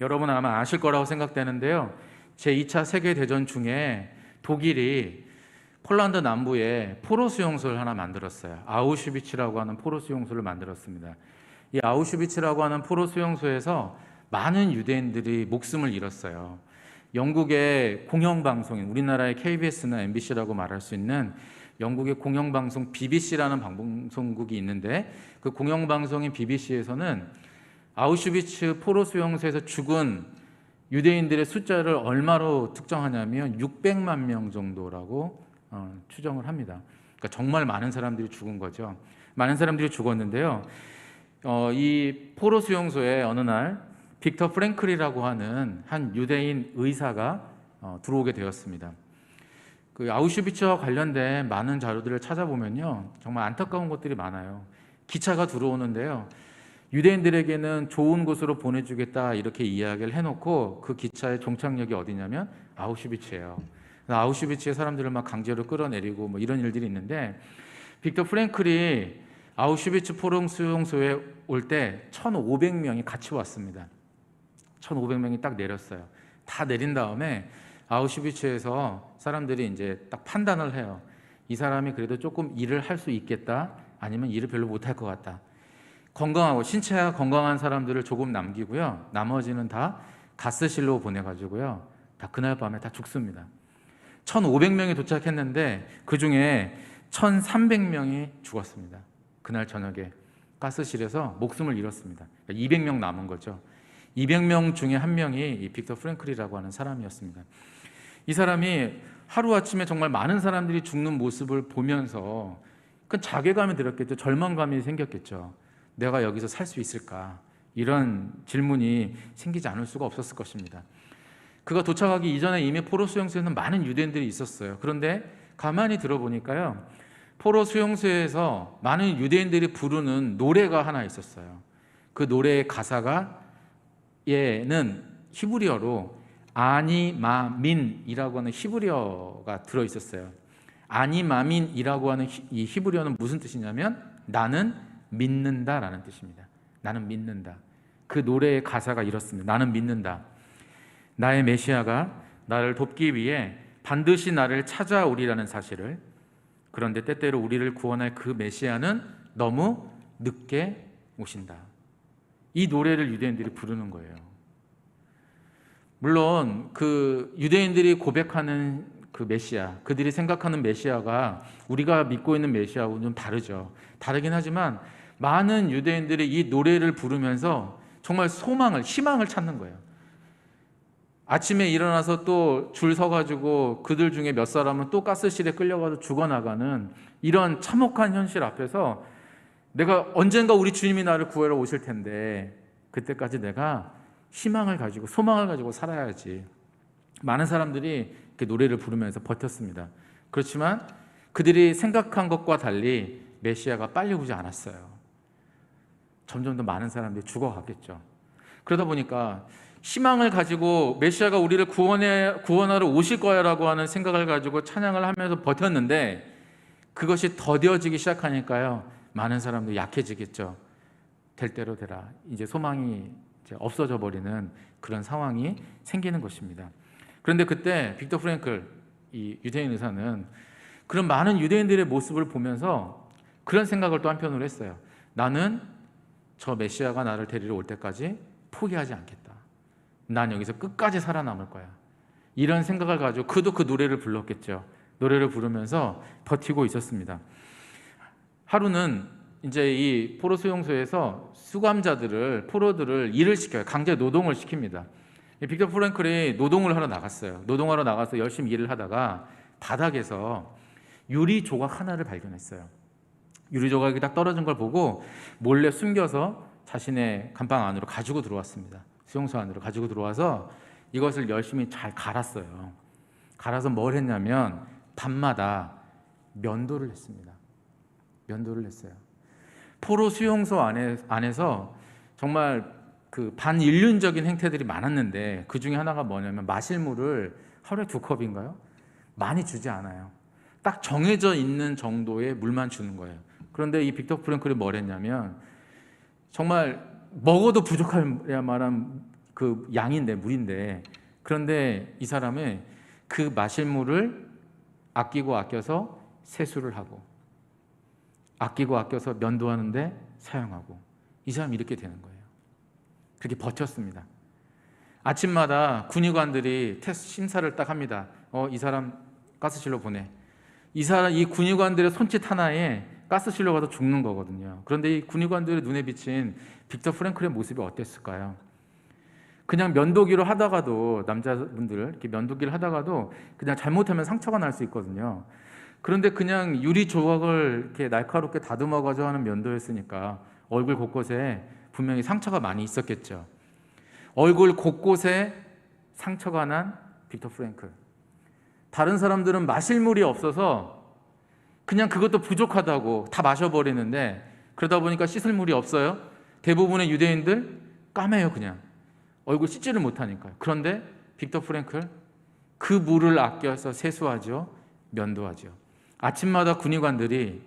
여러분 아마 아실 거라고 생각되는데요. 제 2차 세계 대전 중에 독일이 폴란드 남부에 포로 수용소를 하나 만들었어요. 아우슈비츠라고 하는 포로 수용소를 만들었습니다. 이 아우슈비츠라고 하는 포로 수용소에서 많은 유대인들이 목숨을 잃었어요. 영국의 공영방송인 우리나라의 KBS나 MBC라고 말할 수 있는 영국의 공영방송 BBC라는 방송국이 있는데 그 공영방송인 BBC에서는 아우슈비츠 포로 수용소에서 죽은 유대인들의 숫자를 얼마로 특정하냐면 600만 명 정도라고 어, 추정을 합니다. 그러니까 정말 많은 사람들이 죽은 거죠. 많은 사람들이 죽었는데요. 어, 이 포로 수용소에 어느 날 빅터 프랭클이라고 하는 한 유대인 의사가 어, 들어오게 되었습니다. 그 아우슈비츠와 관련된 많은 자료들을 찾아보면요, 정말 안타까운 것들이 많아요. 기차가 들어오는데요, 유대인들에게는 좋은 곳으로 보내주겠다 이렇게 이야기를 해놓고 그 기차의 종착역이 어디냐면 아우슈비츠예요. 아우슈비츠의 사람들을 막 강제로 끌어내리고 뭐 이런 일들이 있는데 빅터 프랭클이 아우슈비츠 포럼 수용소에 올 때 1,500명이 같이 왔습니다. 1,500명이 딱 내렸어요. 다 내린 다음에 아우슈비츠에서 사람들이 이제 딱 판단을 해요. 이 사람이 그래도 조금 일을 할 수 있겠다, 아니면 일을 별로 못할 것 같다. 건강하고 신체가 건강한 사람들을 조금 남기고요. 나머지는 다 가스실로 보내가지고요. 다 그날 밤에 다 죽습니다. 1,500명이 도착했는데 그 중에 1,300명이 죽었습니다. 그날 저녁에 가스실에서 목숨을 잃었습니다. 200명 남은 거죠. 200명 중에 한 명이 이 빅터 프랭클이라고 하는 사람이었습니다. 이 사람이 하루아침에 정말 많은 사람들이 죽는 모습을 보면서 그 자괴감이 들었겠죠. 절망감이 생겼겠죠. 내가 여기서 살 수 있을까? 이런 질문이 생기지 않을 수가 없었을 것입니다. 그가 도착하기 이전에 이미 포로 수용소에는 많은 유대인들이 있었어요. 그런데 가만히 들어보니까요. 포로 수용소에서 많은 유대인들이 부르는 노래가 하나 있었어요. 그 노래의 가사가 얘는 히브리어로 아니마민이라고 하는 히브리어가 들어 있었어요. 아니마민이라고 하는 이 히브리어는 무슨 뜻이냐면 나는 믿는다라는 뜻입니다. 나는 믿는다. 그 노래의 가사가 이렇습니다. 나는 믿는다. 나의 메시아가 나를 돕기 위해 반드시 나를 찾아오리라는 사실을 그런데 때때로 우리를 구원할 그 메시아는 너무 늦게 오신다. 이 노래를 유대인들이 부르는 거예요. 물론 그 유대인들이 고백하는 그 메시아, 그들이 생각하는 메시아가 우리가 믿고 있는 메시아하고는 좀 다르죠. 다르긴 하지만 많은 유대인들이 이 노래를 부르면서 정말 소망을, 희망을 찾는 거예요. 아침에 일어나서 또 줄 서가지고 그들 중에 몇 사람은 또 가스실에 끌려가서 죽어나가는 이런 참혹한 현실 앞에서 내가 언젠가 우리 주님이 나를 구하러 오실 텐데 그때까지 내가 희망을 가지고 소망을 가지고 살아야지. 많은 사람들이 이렇게 노래를 부르면서 버텼습니다. 그렇지만 그들이 생각한 것과 달리 메시아가 빨리 오지 않았어요. 점점 더 많은 사람들이 죽어갔겠죠. 그러다 보니까 희망을 가지고 메시아가 우리를 구원해 구원하러 오실 거야라고 하는 생각을 가지고 찬양을 하면서 버텼는데 그것이 더뎌지기 시작하니까요. 많은 사람들이 약해지겠죠. 될 대로 되라. 이제 소망이 이제 없어져 버리는 그런 상황이 생기는 것입니다. 그런데 그때 빅터 프랭클 이 유대인 의사는 그런 많은 유대인들의 모습을 보면서 그런 생각을 또 한편으로 했어요. 나는 저 메시아가 나를 데리러 올 때까지 포기하지 않겠다. 난 여기서 끝까지 살아남을 거야. 이런 생각을 가지고 그도 그 노래를 불렀겠죠. 노래를 부르면서 버티고 있었습니다. 하루는 이제 이 포로 수용소에서 수감자들을 포로들을 일을 시켜요. 강제 노동을 시킵니다. 빅터 프랭클이 노동을 하러 나갔어요. 노동하러 나가서 열심히 일을 하다가 바닥에서 유리 조각 하나를 발견했어요. 유리 조각이 딱 떨어진 걸 보고 몰래 숨겨서 자신의 감방 안으로 가지고 들어왔습니다. 수용소 안으로 가지고 들어와서 이것을 열심히 잘 갈았어요. 갈아서 뭘 했냐면 밤마다 면도를 했습니다. 면도를 했어요. 포로 수용소 안에, 안에서 정말 그 반인륜적인 행태들이 많았는데 그 중에 하나가 뭐냐면 마실 물을 하루에 두 컵인가요? 많이 주지 않아요. 딱 정해져 있는 정도의 물만 주는 거예요. 그런데 이 빅터 프랭클이 뭘 했냐면 정말 먹어도 부족할 만한 그 양인데 물인데 그런데 이 사람은 그 마실 물을 아끼고 아껴서 세수를 하고 아끼고 아껴서 면도하는데 사용하고 이 사람이 이렇게 되는 거예요. 그렇게 버텼습니다. 아침마다 군의관들이 테스트 심사를 딱 합니다. 어, 이 사람 가스실로 보내. 이 사람 이 군의관들의 손짓 하나에 가스실로 가서 죽는 거거든요. 그런데 이 군의관들의 눈에 비친 빅터 프랭클의 모습이 어땠을까요? 그냥 면도기로 하다가도 남자분들 이렇게 면도기를 하다가도 그냥 잘못하면 상처가 날 수 있거든요. 그런데 그냥 유리 조각을 이렇게 날카롭게 다듬어 가지고 하는 면도였으니까 얼굴 곳곳에 분명히 상처가 많이 있었겠죠. 얼굴 곳곳에 상처가 난 빅터 프랭클. 다른 사람들은 마실 물이 없어서 그냥 그것도 부족하다고 다 마셔버리는데 그러다 보니까 씻을 물이 없어요. 대부분의 유대인들 까매요 그냥 얼굴 씻지를 못하니까요. 그런데 빅터 프랭클 그 물을 아껴서 세수하죠, 면도하죠. 아침마다 군의관들이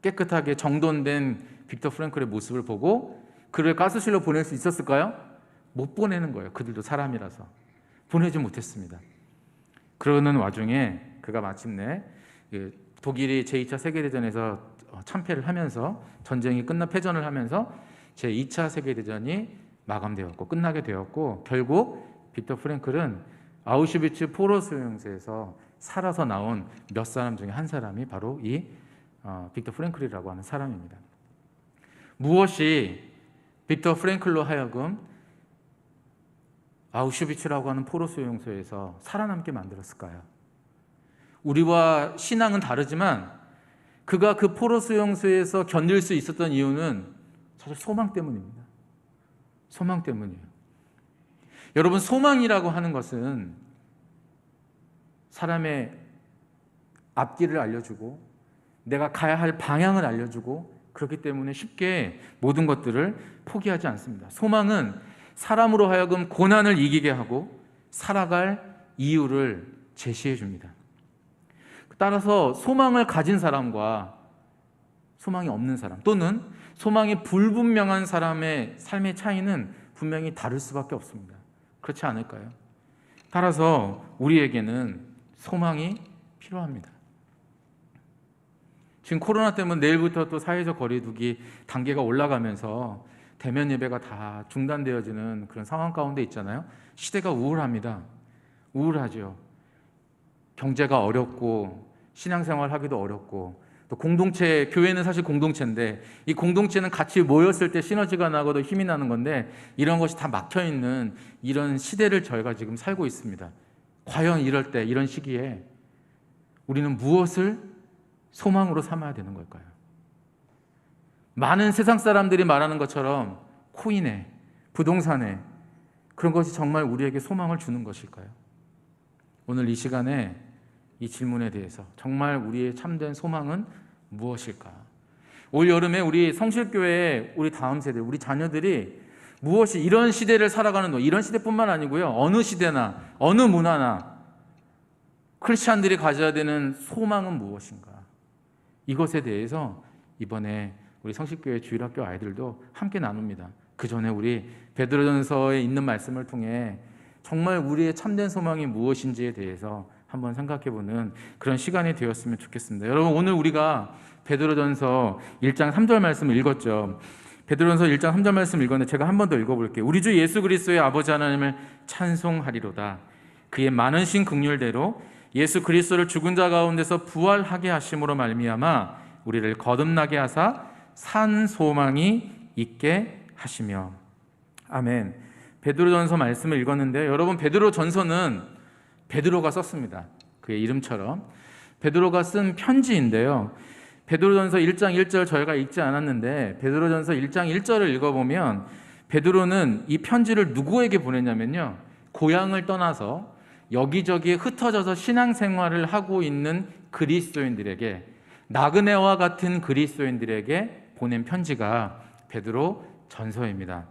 깨끗하게 정돈된 빅터 프랭클의 모습을 보고 그를 가스실로 보낼 수 있었을까요? 못 보내는 거예요. 그들도 사람이라서 보내지 못했습니다. 그러는 와중에 그가 마침내 그 독일이 제2차 세계대전에서 참패를 하면서 전쟁이 끝나 패전을 하면서 제2차 세계대전이 마감되었고 끝나게 되었고 결국 빅터 프랭클은 아우슈비츠 포로 수용소에서 살아서 나온 몇 사람 중에 한 사람이 바로 이 어, 빅터 프랭클이라고 하는 사람입니다. 무엇이 빅터 프랭클로 하여금 아우슈비츠라고 하는 포로 수용소에서 살아남게 만들었을까요? 우리와 신앙은 다르지만 그가 그 포로 수용소에서 견딜 수 있었던 이유는 사실 소망 때문입니다. 소망 때문이에요. 여러분 소망이라고 하는 것은 사람의 앞길을 알려주고 내가 가야 할 방향을 알려주고 그렇기 때문에 쉽게 모든 것들을 포기하지 않습니다. 소망은 사람으로 하여금 고난을 이기게 하고 살아갈 이유를 제시해 줍니다. 따라서 소망을 가진 사람과 소망이 없는 사람 또는 소망이 불분명한 사람의 삶의 차이는 분명히 다를 수밖에 없습니다. 그렇지 않을까요? 따라서 우리에게는 소망이 필요합니다. 지금 코로나 때문에 내일부터 또 사회적 거리두기 단계가 올라가면서 대면 예배가 다 중단되어지는 그런 상황 가운데 있잖아요. 시대가 우울합니다. 우울하죠. 경제가 어렵고 신앙생활 하기도 어렵고 또 공동체 교회는 사실 공동체인데 이 공동체는 같이 모였을 때 시너지가 나고 도 힘이 나는 건데 이런 것이 다 막혀 있는 이런 시대를 저희가 지금 살고 있습니다. 과연 이럴 때 이런 시기에 우리는 무엇을 소망으로 삼아야 되는 걸까요? 많은 세상 사람들이 말하는 것처럼 코인에 부동산에 그런 것이 정말 우리에게 소망을 주는 것일까요? 오늘 이 시간에 이 질문에 대해서 정말 우리의 참된 소망은 무엇일까? 올 여름에 우리 성실교회 우리 다음 세대 우리 자녀들이 무엇이 이런 시대를 살아가는 거 이런 시대뿐만 아니고요 어느 시대나 어느 문화나 크리스찬들이 가져야 되는 소망은 무엇인가? 이것에 대해서 이번에 우리 성식교회 주일학교 아이들도 함께 나눕니다. 그 전에 우리 베드로전서에 있는 말씀을 통해 정말 우리의 참된 소망이 무엇인지에 대해서 한번 생각해보는 그런 시간이 되었으면 좋겠습니다. 여러분 오늘 우리가 베드로전서 1장 3절 말씀을 읽었죠. 베드로전서 1장 3절 말씀 읽었는데 제가 한 번 더 읽어볼게요. 우리 주 예수 그리스도의 아버지 하나님을 찬송하리로다. 그의 많으신 긍휼대로 예수 그리스도를 죽은 자 가운데서 부활하게 하심으로 말미암아 우리를 거듭나게 하사 산 소망이 있게 하시며 아멘. 베드로전서 말씀을 읽었는데요. 여러분 베드로전서는 베드로가 썼습니다. 그의 이름처럼 베드로가 쓴 편지인데요. 베드로전서 1장 1절 저희가 읽지 않았는데 베드로전서 1장 1절을 읽어보면 베드로는 이 편지를 누구에게 보냈냐면요. 고향을 떠나서 여기저기 흩어져서 신앙생활을 하고 있는 그리스도인들에게 나그네와 같은 그리스도인들에게 보낸 편지가 베드로 전서입니다.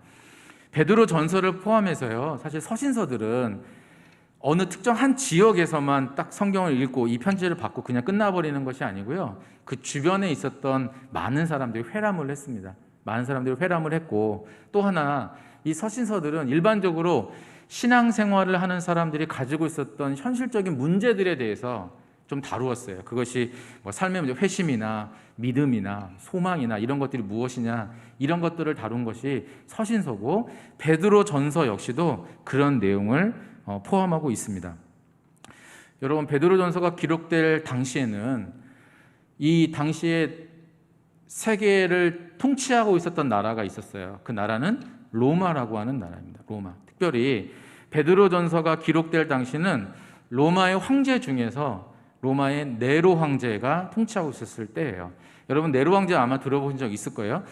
베드로 전서를 포함해서요. 사실 서신서들은 어느 특정 한 지역에서만 딱 성경을 읽고 이 편지를 받고 그냥 끝나버리는 것이 아니고요. 그 주변에 있었던 많은 사람들이 회람을 했습니다. 많은 사람들이 회람을 했고 또 하나 이 서신서들은 일반적으로 신앙생활을 하는 사람들이 가지고 있었던 현실적인 문제들에 대해서 좀 다루었어요. 그것이 뭐 삶의 문제, 회심이나 믿음이나 소망이나 이런 것들이 무엇이냐 이런 것들을 다룬 것이 서신서고 베드로 전서 역시도 그런 내용을 어, 포함하고 있습니다. 여러분 베드로 전서가 기록될 당시에는 이 당시에 세계를 통치하고 있었던 나라가 있었어요. 그 나라는 로마라고 하는 나라입니다. 로마. 특별히 베드로 전서가 기록될 당시는 로마의 황제 중에서 로마의 네로 황제가 통치하고 있었을 때예요. 여러분 네로 황제 아마 들어보신 적 있을 거예요.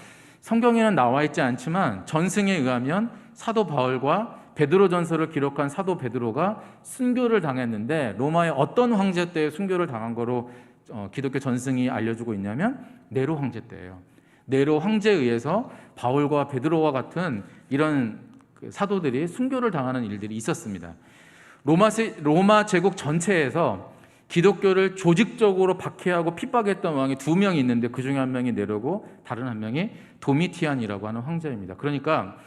성경에는 나와 있지 않지만 전승에 의하면 사도 바울과 베드로 전서를 기록한 사도 베드로가 순교를 당했는데 로마의 어떤 황제 때 순교를 당한 거로 어, 기독교 전승이 알려주고 있냐면 네로 황제 때예요. 네로 황제에 의해서 바울과 베드로와 같은 이런 그 사도들이 순교를 당하는 일들이 있었습니다. 로마, 로마 제국 전체에서 기독교를 조직적으로 박해하고 핍박했던 왕이 두 명이 있는데 그 중에 한 명이 네로고 다른 한 명이 도미티안이라고 하는 황제입니다. 그러니까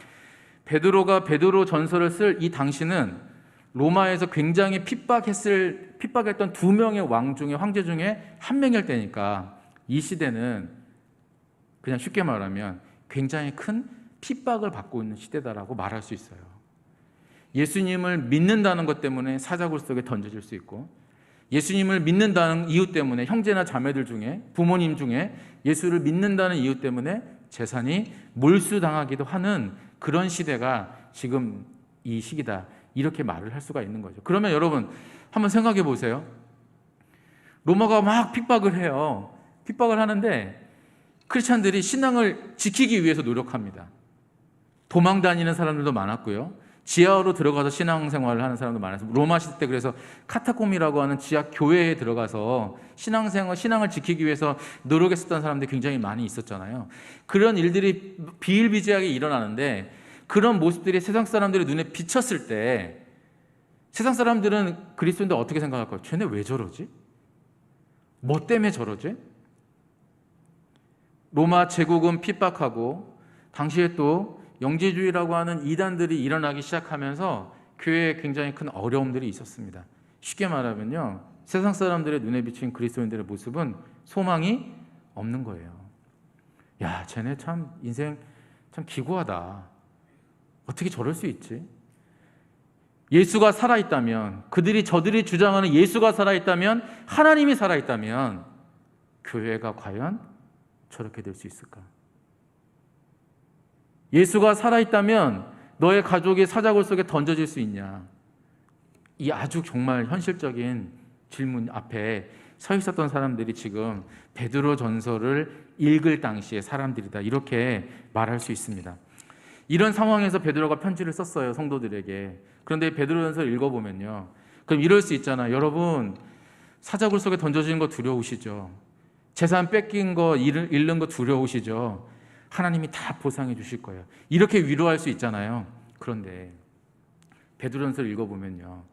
베드로가 베드로 전설을 쓸이 당시는 로마에서 굉장히 핍박했을 핍박했던 두 명의 왕 중에 황제 중에 한 명일 때니까 이 시대는 그냥 쉽게 말하면 굉장히 큰 핍박을 받고 있는 시대다라고 말할 수 있어요. 예수님을 믿는다는 것 때문에 사자굴 속에 던져질 수 있고 예수님을 믿는다는 이유 때문에 형제나 자매들 중에 부모님 중에 예수를 믿는다는 이유 때문에 재산이 몰수당하기도 하는 그런 시대가 지금 이 시기다. 이렇게 말을 할 수가 있는 거죠. 그러면 여러분 한번 생각해 보세요. 로마가 막 핍박을 해요. 핍박을 하는데 크리스찬들이 신앙을 지키기 위해서 노력합니다. 도망 다니는 사람들도 많았고요. 지하로 들어가서 신앙생활을 하는 사람도 많았어요. 로마 시대 때 그래서 카타콤이라고 하는 지하 교회에 들어가서 신앙생활, 신앙을 지키기 위해서 노력했었던 사람들이 굉장히 많이 있었잖아요. 그런 일들이 비일비재하게 일어나는데 그런 모습들이 세상 사람들의 눈에 비쳤을 때 세상 사람들은 그리스도인들 어떻게 생각할까요? 쟤네 왜 저러지? 뭐 때문에 저러지? 로마 제국은 핍박하고 당시에 또 영재주의라고 하는 이단들이 일어나기 시작하면서 교회에 굉장히 큰 어려움들이 있었습니다. 쉽게 말하면요. 세상 사람들의 눈에 비친 그리스도인들의 모습은 소망이 없는 거예요. 야, 쟤네 참 인생 참 기구하다. 어떻게 저럴 수 있지? 예수가 살아있다면, 그들이 저들이 주장하는 예수가 살아있다면, 하나님이 살아있다면, 교회가 과연 저렇게 될 수 있을까? 예수가 살아있다면 너의 가족이 사자굴 속에 던져질 수 있냐? 이 아주 정말 현실적인 질문 앞에 서 있었던 사람들이 지금 베드로 전서를 읽을 당시의 사람들이다. 이렇게 말할 수 있습니다. 이런 상황에서 베드로가 편지를 썼어요, 성도들에게. 그런데 베드로 전서를 읽어보면요. 그럼 이럴 수 있잖아요. 여러분, 사자굴 속에 던져지는 거 두려우시죠? 재산 뺏긴 거, 잃는 거 두려우시죠? 하나님이 다 보상해 주실 거예요. 이렇게 위로할 수 있잖아요. 그런데 베드로전서를 읽어보면요.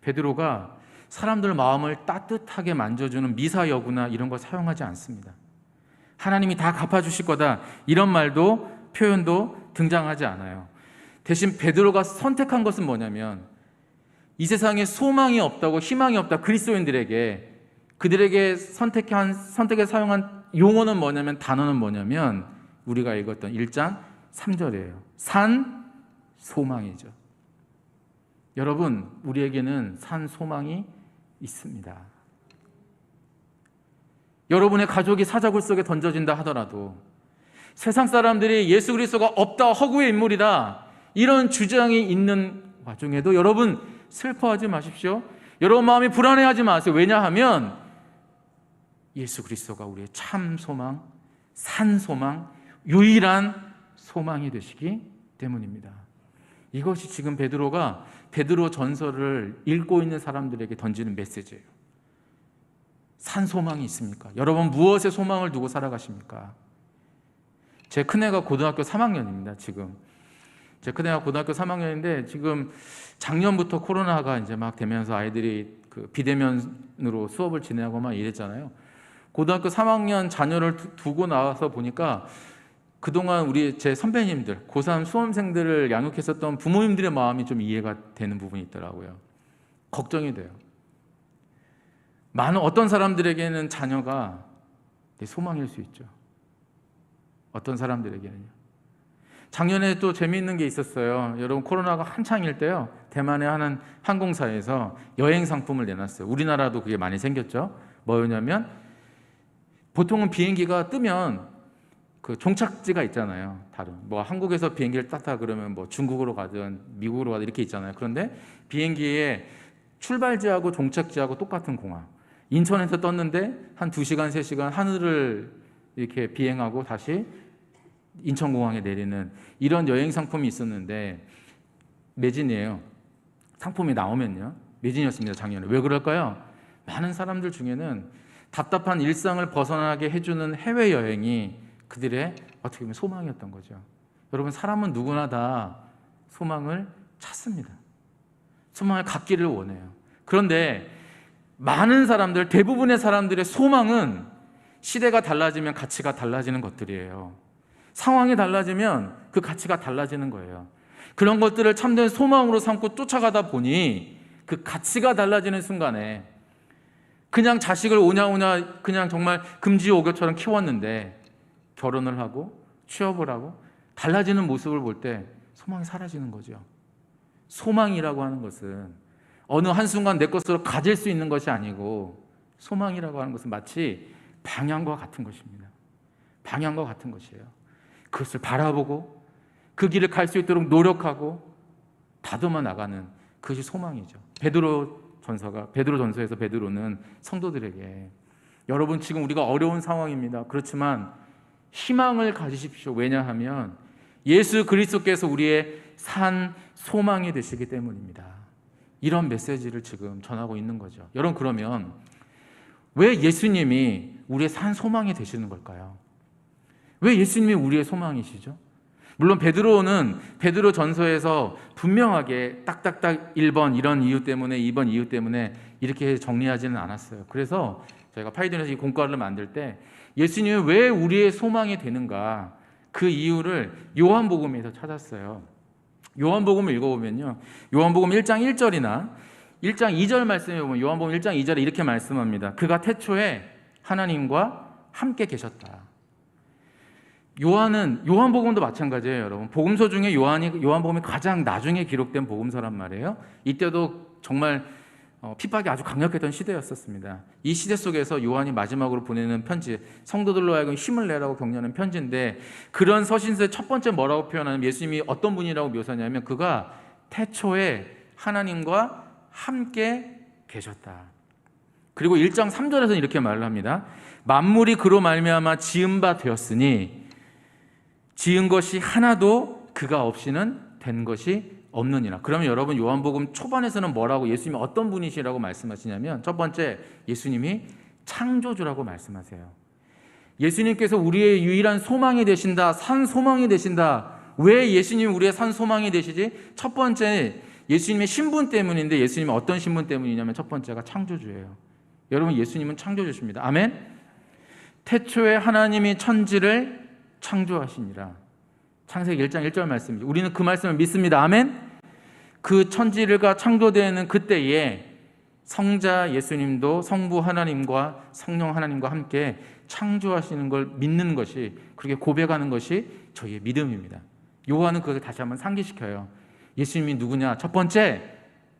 베드로가 사람들 마음을 따뜻하게 만져주는 미사 여구나 이런 거 사용하지 않습니다. 하나님이 다 갚아주실 거다 이런 말도 표현도 등장하지 않아요. 대신 베드로가 선택한 것은 뭐냐면 이 세상에 소망이 없다고 희망이 없다 그리스도인들에게 그들에게 선택한 선택에 사용한 용어는 뭐냐면 단어는 뭐냐면 우리가 읽었던 1장 3절이에요. 산 소망이죠. 여러분, 우리에게는 산 소망이 있습니다. 여러분의 가족이 사자굴 속에 던져진다 하더라도 세상 사람들이 예수 그리스도가 없다 허구의 인물이다 이런 주장이 있는 와중에도 여러분 슬퍼하지 마십시오. 여러분 마음이 불안해하지 마세요. 왜냐하면 예수 그리스도가 우리의 참 소망, 산 소망, 유일한 소망이 되시기 때문입니다. 이것이 지금 베드로가 베드로 전설을 읽고 있는 사람들에게 던지는 메시지예요. 산 소망이 있습니까? 여러분 무엇에 소망을 두고 살아가십니까? 제 큰애가 고등학교 3학년입니다. 지금 제 큰애가 고등학교 3학년인데 지금 작년부터 코로나가 이제 막 되면서 아이들이 그 비대면으로 수업을 진행하고 막 이랬잖아요. 고등학교 3학년 자녀를 두고 나와서 보니까 그동안 우리 제 선배님들, 고3 수험생들을 양육했었던 부모님들의 마음이 좀 이해가 되는 부분이 있더라고요. 걱정이 돼요. 많은 어떤 사람들에게는 자녀가 내 소망일 수 있죠. 어떤 사람들에게는요. 작년에 또 재미있는 게 있었어요. 여러분 코로나가 한창일 때요. 대만의 하는 항공사에서 여행 상품을 내놨어요. 우리나라도 그게 많이 생겼죠. 뭐였냐면 보통은 비행기가 뜨면 그 종착지가 있잖아요. 다른 뭐 한국에서 비행기를 탔다 그러면 뭐 중국으로 가든 미국으로 가든 이렇게 있잖아요. 그런데 비행기의 출발지하고 종착지하고 똑같은 공항. 인천에서 떴는데 한 2시간, 3시간 하늘을 이렇게 비행하고 다시 인천공항에 내리는 이런 여행 상품이 있었는데 매진이에요. 상품이 나오면요. 매진이었습니다, 작년에. 왜 그럴까요? 많은 사람들 중에는 답답한 일상을 벗어나게 해주는 해외여행이 그들의 어떻게 보면 소망이었던 거죠. 여러분, 사람은 누구나 다 소망을 찾습니다. 소망을 갖기를 원해요. 그런데 많은 사람들, 대부분의 사람들의 소망은 시대가 달라지면 가치가 달라지는 것들이에요. 상황이 달라지면 그 가치가 달라지는 거예요. 그런 것들을 참된 소망으로 삼고 쫓아가다 보니 그 가치가 달라지는 순간에 그냥 자식을 오냐오냐 그냥 정말 금지오교처럼 키웠는데 결혼을 하고 취업을 하고 달라지는 모습을 볼 때 소망이 사라지는 거죠. 소망이라고 하는 것은 어느 한순간 내 것으로 가질 수 있는 것이 아니고 소망이라고 하는 것은 마치 방향과 같은 것입니다. 방향과 같은 것이에요. 그것을 바라보고 그 길을 갈 수 있도록 노력하고 다듬어 나가는 그것이 소망이죠. 베드로 전서가 베드로 전서에서 베드로는 성도들에게 여러분 지금 우리가 어려운 상황입니다. 그렇지만 희망을 가지십시오. 왜냐하면 예수 그리스도께서 우리의 산 소망이 되시기 때문입니다. 이런 메시지를 지금 전하고 있는 거죠. 여러분 그러면 왜 예수님이 우리의 산 소망이 되시는 걸까요? 왜 예수님이 우리의 소망이시죠? 물론 베드로는 베드로 전서에서 분명하게 딱딱딱 1번 이런 이유 때문에 2번 이유 때문에 이렇게 정리하지는 않았어요. 그래서 저희가 파이든에서 이 공과를 만들 때 예수님이 왜 우리의 소망이 되는가 그 이유를 요한복음에서 찾았어요. 요한복음을 읽어보면요. 요한복음 1장 1절이나 1장 2절 말씀에 보면 요한복음 1장 2절에 이렇게 말씀합니다. 그가 태초에 하나님과 함께 계셨다. 요한은 요한복음도 마찬가지예요, 여러분. 복음서 중에 요한이 요한복음이 가장 나중에 기록된 복음서란 말이에요. 이때도 정말 어, 핍박이 아주 강력했던 시대였었습니다. 이 시대 속에서 요한이 마지막으로 보내는 편지, 성도들로 하여금 힘을 내라고 격려하는 편지인데 그런 서신서의 첫 번째 뭐라고 표현하면 예수님이 어떤 분이라고 묘사냐면 그가 태초에 하나님과 함께 계셨다. 그리고 1장 3절에서는 이렇게 말을 합니다. 만물이 그로 말미암아 지은 바 되었으니 지은 것이 하나도 그가 없이는 된 것이 없느니라. 그러면 여러분 요한복음 초반에서는 뭐라고 예수님이 어떤 분이시라고 말씀하시냐면 첫 번째 예수님이 창조주라고 말씀하세요. 예수님께서 우리의 유일한 소망이 되신다. 산 소망이 되신다. 왜 예수님이 우리의 산 소망이 되시지? 첫 번째 예수님의 신분 때문인데 예수님이 어떤 신분 때문이냐면 첫 번째가 창조주예요. 여러분 예수님은 창조주십니다. 아멘. 태초에 하나님이 천지를 창조하시니라. 창세기 1장 1절 말씀이죠. 우리는 그 말씀을 믿습니다. 아멘. 그 천지가 창조되는 그때에 성자 예수님도 성부 하나님과 성령 하나님과 함께 창조하시는 걸 믿는 것이 그렇게 고백하는 것이 저희의 믿음입니다. 요한은 그것을 다시 한번 상기시켜요. 예수님이 누구냐? 첫 번째,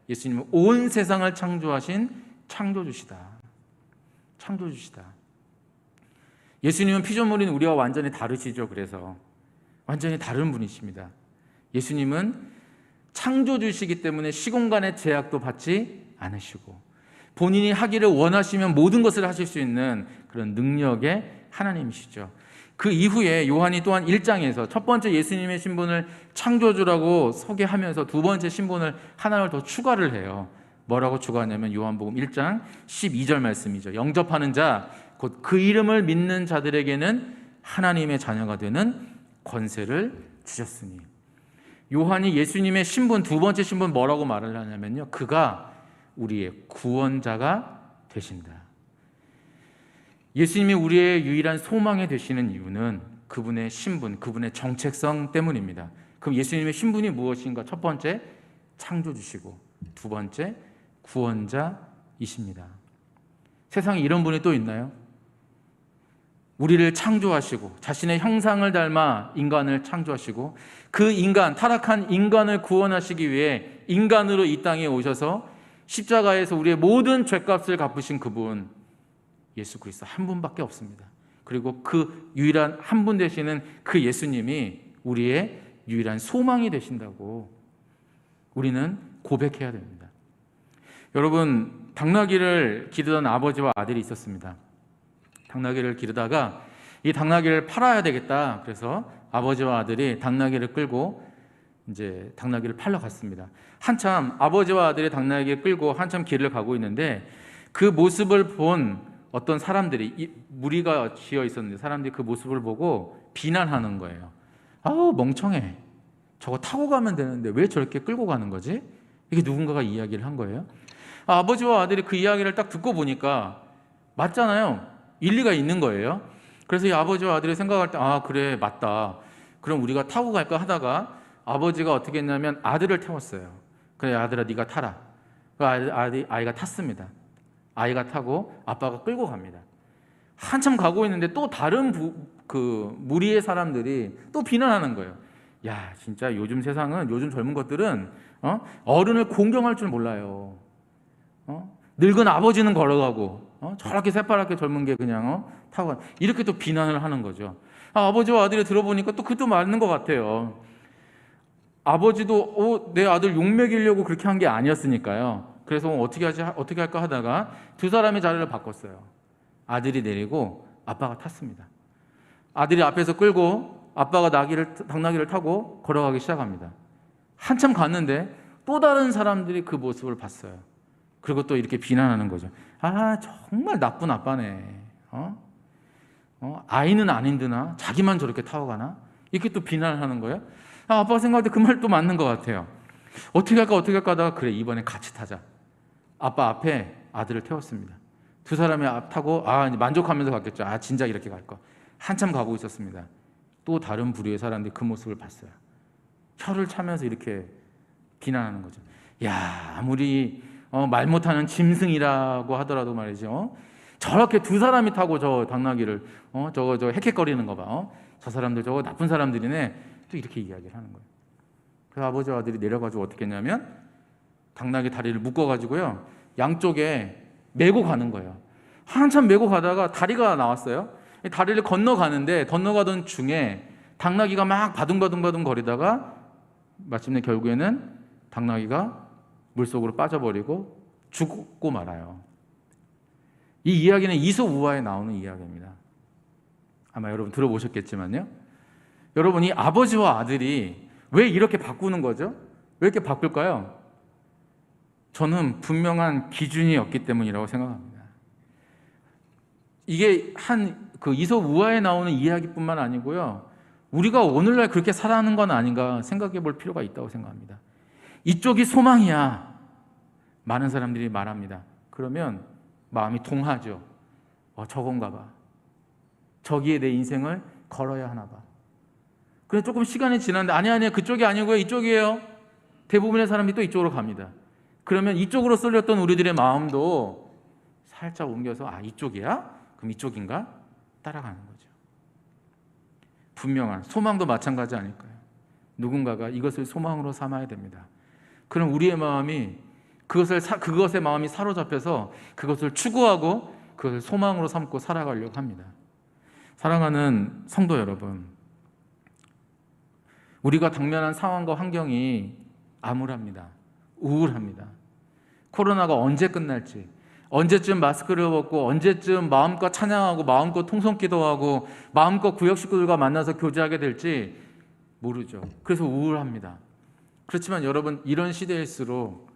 예수님은 온 세상을 창조하신 창조주시다. 창조주시다. 예수님은 피조물인 우리와 완전히 다르시죠. 그래서 완전히 다른 분이십니다. 예수님은 창조주시기 때문에 시공간의 제약도 받지 않으시고 본인이 하기를 원하시면 모든 것을 하실 수 있는 그런 능력의 하나님이시죠. 그 이후에 요한이 또한 1장에서 첫 번째 예수님의 신분을 창조주라고 소개하면서 두 번째 신분을 하나를 더 추가를 해요. 뭐라고 추가하냐면 요한복음 1장 12절 말씀이죠. 영접하는 자, 곧 그 이름을 믿는 자들에게는 하나님의 자녀가 되는 권세를 주셨으니. 요한이 예수님의 신분 두 번째 신분 뭐라고 말을 하냐면요. 그가 우리의 구원자가 되신다. 예수님이 우리의 유일한 소망이 되시는 이유는 그분의 신분, 그분의 정체성 때문입니다. 그럼 예수님의 신분이 무엇인가? 첫 번째, 창조주시고, 두 번째, 구원자이십니다. 세상에 이런 분이 또 있나요? 우리를 창조하시고 자신의 형상을 닮아 인간을 창조하시고 그 인간 타락한 인간을 구원하시기 위해 인간으로 이 땅에 오셔서 십자가에서 우리의 모든 죄값을 갚으신 그분 예수 그리스도 한 분밖에 없습니다. 그리고 그 유일한 한 분 되시는 그 예수님이 우리의 유일한 소망이 되신다고 우리는 고백해야 됩니다. 여러분 당나귀를 기르던 아버지와 아들이 있었습니다. 당나귀를 기르다가 이 당나귀를 팔아야 되겠다. 그래서 아버지와 아들이 당나귀를 끌고 이제 당나귀를 팔러 갔습니다. 한참 아버지와 아들이 당나귀를 끌고 한참 길을 가고 있는데 그 모습을 본 어떤 사람들이 이 무리가 지어 있었는데 사람들이 그 모습을 보고 비난하는 거예요. 아우 멍청해. 저거 타고 가면 되는데 왜 저렇게 끌고 가는 거지? 이게 누군가가 이야기를 한 거예요. 아, 아버지와 아들이 그 이야기를 딱 듣고 보니까 맞잖아요. 일리가 있는 거예요. 그래서 이 아버지와 아들이 생각할 때, 아, 그래, 맞다. 그럼 우리가 타고 갈까 하다가 아버지가 어떻게 했냐면 아들을 태웠어요. 그래, 아들아, 네가 타라. 그 아이, 아이, 아이가 탔습니다. 아이가 타고 아빠가 끌고 갑니다. 한참 가고 있는데 또 다른 부, 그 무리의 사람들이 또 비난하는 거예요. 야, 진짜 요즘 세상은 요즘 젊은 것들은 어? 어른을 공경할 줄 몰라요. 어? 늙은 아버지는 걸어가고 어? 저렇게 새파랗게 젊은 게 그냥 어? 타고 가. 이렇게 또 비난을 하는 거죠. 아, 버지와 아들이 들어보니까 또 그것도 맞는 것 같아요. 아버지도 어, 내 아들 욕 먹이려고 그렇게 한 게 아니었으니까요. 그래서 어떻게 하지 어떻게 할까 하다가 두 사람의 자리를 바꿨어요. 아들이 내리고 아빠가 탔습니다. 아들이 앞에서 끌고 아빠가 나귀를 당나귀를 타고 걸어가기 시작합니다. 한참 갔는데 또 다른 사람들이 그 모습을 봤어요. 그리고 또 이렇게 비난하는 거죠. 아 정말 나쁜 아빠네. 어? 어? 아이는 안 힘드나? 자기만 저렇게 타고 가나? 이렇게 또 비난을 하는 거예요. 아, 아빠가 생각할 때 그 말 또 맞는 것 같아요. 어떻게 할까 어떻게 할까 하다가 그래 이번에 같이 타자. 아빠 앞에 아들을 태웠습니다. 두 사람이 앞 타고 아 만족하면서 갔겠죠. 아 진작 이렇게 갈 거. 한참 가고 있었습니다. 또 다른 부류의 사람들이 그 모습을 봤어요. 혀를 차면서 이렇게 비난하는 거죠. 야 아무리 어, 말 못하는 짐승이라고 하더라도 말이죠. 어? 저렇게 두 사람이 타고 저 당나귀를 어, 저거 저 헥헥거리는 거 봐. 어? 저 사람들 저거 나쁜 사람들이네. 또 이렇게 이야기를 하는 거예요. 그래서 아버지와 아들이 내려가지고 어떻게 했냐면 당나귀 다리를 묶어가지고요 양쪽에 메고 가는 거예요. 한참 메고 가다가 다리가 나왔어요. 다리를 건너가는데 건너가던 중에 당나귀가 막 바둥바둥바둥 거리다가 마침내 결국에는 당나귀가 물속으로 빠져버리고 죽고 말아요. 이 이야기는 이소우화에 나오는 이야기입니다. 아마 여러분 들어보셨겠지만요. 여러분 이 아버지와 아들이 왜 이렇게 바꾸는 거죠? 왜 이렇게 바꿀까요? 저는 분명한 기준이 없기 때문이라고 생각합니다. 이게 한 그 이소우화에 나오는 이야기뿐만 아니고요. 우리가 오늘날 그렇게 살아가는 건 아닌가 생각해 볼 필요가 있다고 생각합니다. 이쪽이 소망이야. 많은 사람들이 말합니다. 그러면 마음이 동하죠. 어, 저건가 봐. 저기에 내 인생을 걸어야 하나 봐. 그래 조금 시간이 지났는데 아니 아니 그쪽이 아니고요. 이쪽이에요. 대부분의 사람이 또 이쪽으로 갑니다. 그러면 이쪽으로 쏠렸던 우리들의 마음도 살짝 옮겨서 아 이쪽이야? 그럼 이쪽인가? 따라가는 거죠. 분명한 소망도 마찬가지 아닐까요? 누군가가 이것을 소망으로 삼아야 됩니다. 그럼 우리의 마음이 그것을 사, 그것의 마음이 사로잡혀서 그것을 추구하고 그것을 소망으로 삼고 살아가려고 합니다. 사랑하는 성도 여러분, 우리가 당면한 상황과 환경이 암울합니다. 우울합니다. 코로나가 언제 끝날지, 언제쯤 마스크를 벗고 언제쯤 마음껏 찬양하고 마음껏 통성 기도하고 마음껏 구역 식구들과 만나서 교제하게 될지 모르죠. 그래서 우울합니다. 그렇지만 여러분 이런 시대일수록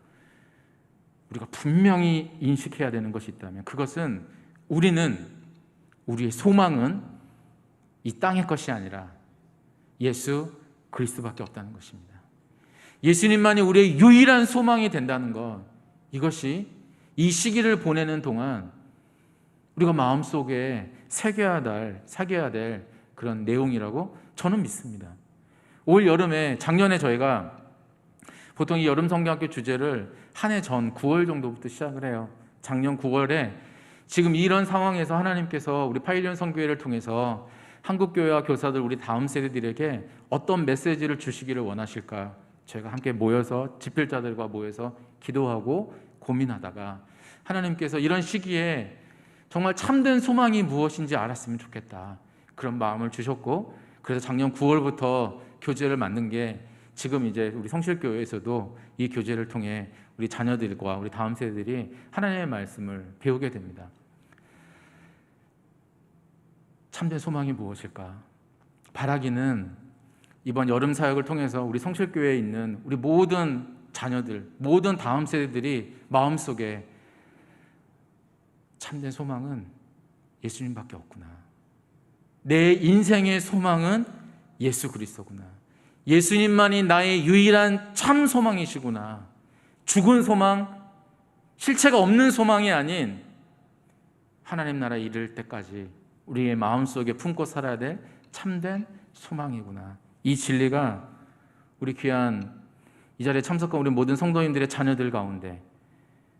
우리가 분명히 인식해야 되는 것이 있다면 그것은 우리는 우리의 소망은 이 땅의 것이 아니라 예수 그리스도밖에 없다는 것입니다. 예수님만이 우리의 유일한 소망이 된다는 것 이것이 이 시기를 보내는 동안 우리가 마음속에 새겨야 될, 새겨야 될 그런 내용이라고 저는 믿습니다. 올 여름에 작년에 저희가 보통 이 여름 성경학교 주제를 한 해 전 9월 정도부터 시작을 해요. 작년 9월에 지금 이런 상황에서 하나님께서 우리 파일리온 성교회를 통해서 한국 교회와 교사들 우리 다음 세대들에게 어떤 메시지를 주시기를 원하실까? 저희가 함께 모여서 집필자들과 모여서 기도하고 고민하다가 하나님께서 이런 시기에 정말 참된 소망이 무엇인지 알았으면 좋겠다. 그런 마음을 주셨고 그래서 작년 9월부터 교재를 만든 게 지금 이제 우리 성실교회에서도 이 교재를 통해 우리 자녀들과 우리 다음 세대들이 하나님의 말씀을 배우게 됩니다. 참된 소망이 무엇일까? 바라기는 이번 여름 사역을 통해서 우리 성실교회에 있는 우리 모든 자녀들, 모든 다음 세대들이 마음속에 참된 소망은 예수님밖에 없구나. 내 인생의 소망은 예수 그리스도구나. 예수님만이 나의 유일한 참 소망이시구나. 죽은 소망, 실체가 없는 소망이 아닌 하나님 나라에 이를 때까지 우리의 마음속에 품고 살아야 될 참된 소망이구나. 이 진리가 우리 귀한 이 자리에 참석한 우리 모든 성도님들의 자녀들 가운데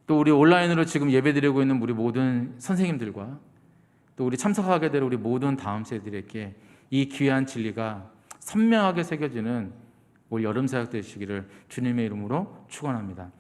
또 우리 온라인으로 지금 예배드리고 있는 우리 모든 선생님들과 또 우리 참석하게 될 우리 모든 다음 세대들에게 이 귀한 진리가 선명하게 새겨지는 올 여름 사역 되시기를 주님의 이름으로 축원합니다.